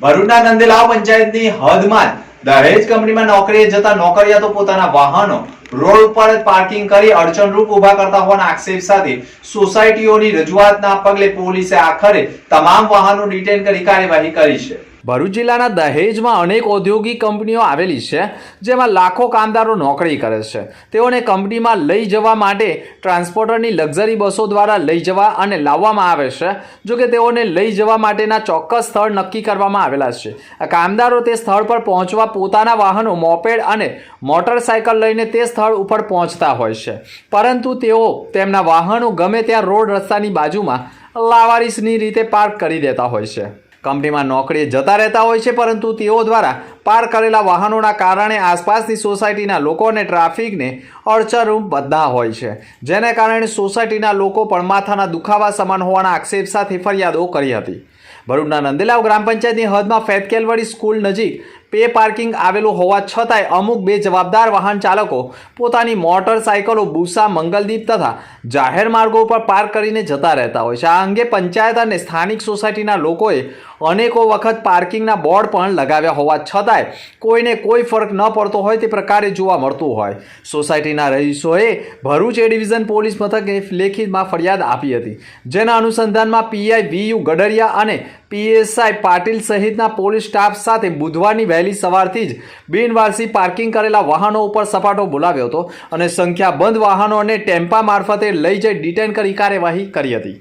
ભરૂચના નંદેલાવ પંચાયતની હદમાં દહેજ કંપનીમાં નોકરીએ જતા નોકરિયાતો પોતાના વાહનો, રોડ ઉપર પાર્કિંગ કરી અડચણરૂપ ઊભા કરતા હોવાના આક્ષેપ સાથે સોસાયટીઓની રજૂઆતના પગલે પોલીસે આખરે તમામ વાહનો ડિટેન કરી કાર્યવાહી કરી છે. ભરૂચ જિલ્લાના દહેજમાં અનેક ઔદ્યોગિક કંપનીઓ આવેલી છે, જેમાં લાખો કામદારો નોકરી કરે છે. તેઓને કંપનીમાં લઈ જવા માટે ટ્રાન્સપોર્ટરની લક્ઝરી બસો દ્વારા લઈ જવા અને લાવવામાં આવે છે જો કે તેઓને લઈ જવા માટેના ચોક્કસ સ્થળ નક્કી કરવામાં આવેલા છે. આ કામદારો તે સ્થળ પર પહોંચવા પોતાના વાહનો, મોપેડ અને મોટરસાયકલ લઈને તે સ્થળ ઉપર પહોંચતા હોય છે. પરંતુ તેઓ તેમના વાહનો ગમે ત્યાં રોડ રસ્તાની બાજુમાં લાવારીસની રીતે પાર્ક કરી દેતા હોય છે. કંપનીમાં નોકરીએ જતા રહેતા હોય છે, પરંતુ તેઓ દ્વારા પાર્ક કરેલા વાહનોના કારણે આસપાસની સોસાયટીના લોકોને ટ્રાફિકને અડચણરૂપ બધા હોય છે. જેને કારણે સોસાયટીના લોકો પણ માથાના દુખાવા સમાન હોવાના આક્ષેપ સાથે ફરિયાદો કરી હતી. ભરૂચના નંદેલાવ ગ્રામ પંચાયતની હદમાં ફેતકેલવાડી સ્કૂલ નજીક પે પાર્કિંગ આવેલું હોવા છતાંય અમુક બે જવાબદાર વાહન ચાલકો પોતાની મોટરસાયકલો બુસા, મંગલદીપ તથા જાહેર માર્ગો ઉપર પાર્ક કરીને જતા રહેતા હોય છે. આ અંગે પંચાયત અને સ્થાનિક સોસાયટીના લોકોએ અનેકો વખત પાર્કિંગના બોર્ડ પણ લગાવ્યા હોવા છતાંય કોઈને કોઈ ફરક ન પડતો હોય તે પ્રકારે જોવા મળતું હોય. સોસાયટીના રહીશોએ ભરૂચ એ ડિવિઝન પોલીસ મથકે લેખિતમાં ફરિયાદ આપી હતી. જેના અનુસંધાનમાં પીઆઈ વી યુ ગડરિયા અને પીએસઆઈ પાટીલ સહિતના પોલીસ સ્ટાફ સાથે બુધવારની વહેલી સવારથી જ બિનવારસી પાર્કિંગ કરેલા વાહનો ઉપર સપાટો બોલાવ્યો હતો અને સંખ્યાબંધ વાહનોને ટેમ્પા મારફતે લઈ જઈ ડિટેન કરી કાર્યવાહી કરી હતી.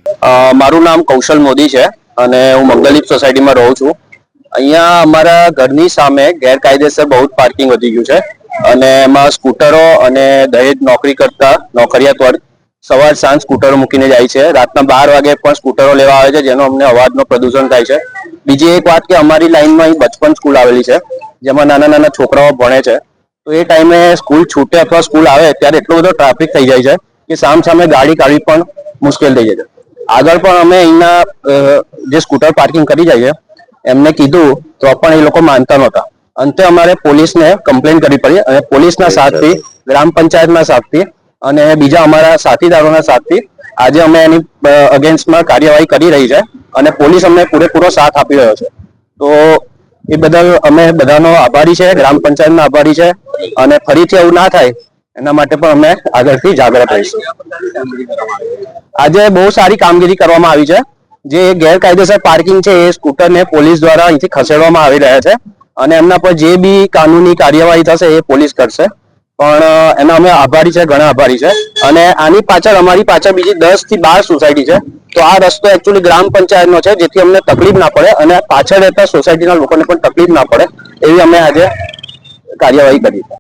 મારું નામ કૌશલ મોદી છે અને હું મંગલદીપ સોસાયટીમાં રહું છું. અહીંયા અમારા ઘરની સામે ગેરકાયદેસર બહુ પાર્કિંગ વધી ગયું છે અને એમાં સ્કૂટરો અને દહેજ નોકરી કરતા નોકરિયાત વર્ગ સવાર સાંજ સ્કૂટરો મૂકીને જાય છે. રાતના બાર વાગે પણ સ્કૂટરો લેવા આવે છે જેનો અમને અવાજનો પ્રદૂષણ થાય છે. બીજી એક વાત કે અમારી લાઈનમાં અહીં બચપન સ્કૂલ આવેલી છે જેમાં નાના નાના છોકરાઓ ભણે છે. તો એ ટાઈમે સ્કૂલ છૂટે અથવા સ્કૂલ આવે ત્યારે એટલો બધો ટ્રાફિક થઈ જાય છે કે સામ સામે ગાડી કાઢવી પણ મુશ્કેલ થઈ જાય છે. આગળ પણ અમે અહીંના જે સ્કૂટર પાર્કિંગ કરી જાય છે એમને કીધું તો પણ એ લોકો માનતા નહોતા. અંતે અમારે પોલીસને કમ્પ્લેન કરવી પડી અને પોલીસના સાથથી ગ્રામ પંચાયતના સાથથી અને બીજા અમારા સાથીદારોના સાથથી આજે અમે એની અગેન્સ્ટમાં કાર્યવાહી કરી રહી છે અને પોલીસ અમને પૂરેપૂરો સાથ આપી રહ્યો છે. તો એ બદલ અમે બધાનો આભારી છે, ગ્રામ પંચાયતનો આભારી છે અને ફરીથી એવું ના થાય એના માટે પણ અમે આગળથી જાગૃત રહીશું. આજે બહુ સારી કામગીરી કરવામાં આવી છે. જે ગેરકાયદેસર પાર્કિંગ છે એ સ્કૂટરને પોલીસ દ્વારા અહીંથી ખસેડવામાં આવી રહ્યા છે અને એમના પર જે બી કાનૂની કાર્યવાહી થશે એ પોલીસ કરશે. પણ એના અમે આભારી છે, ઘણા આભારી છે. અને આની પાછળ, અમારી પાછળ બીજી દસથી બાર સોસાયટી છે. તો આ રસ્તો એકચ્યુઅલી ગ્રામ પંચાયતનો છે, જેથી અમને તકલીફ ના પડે અને પાછળ રહેતા સોસાયટીના લોકોને પણ તકલીફ ના પડે, એવી અમે આજે કાર્યવાહી કરી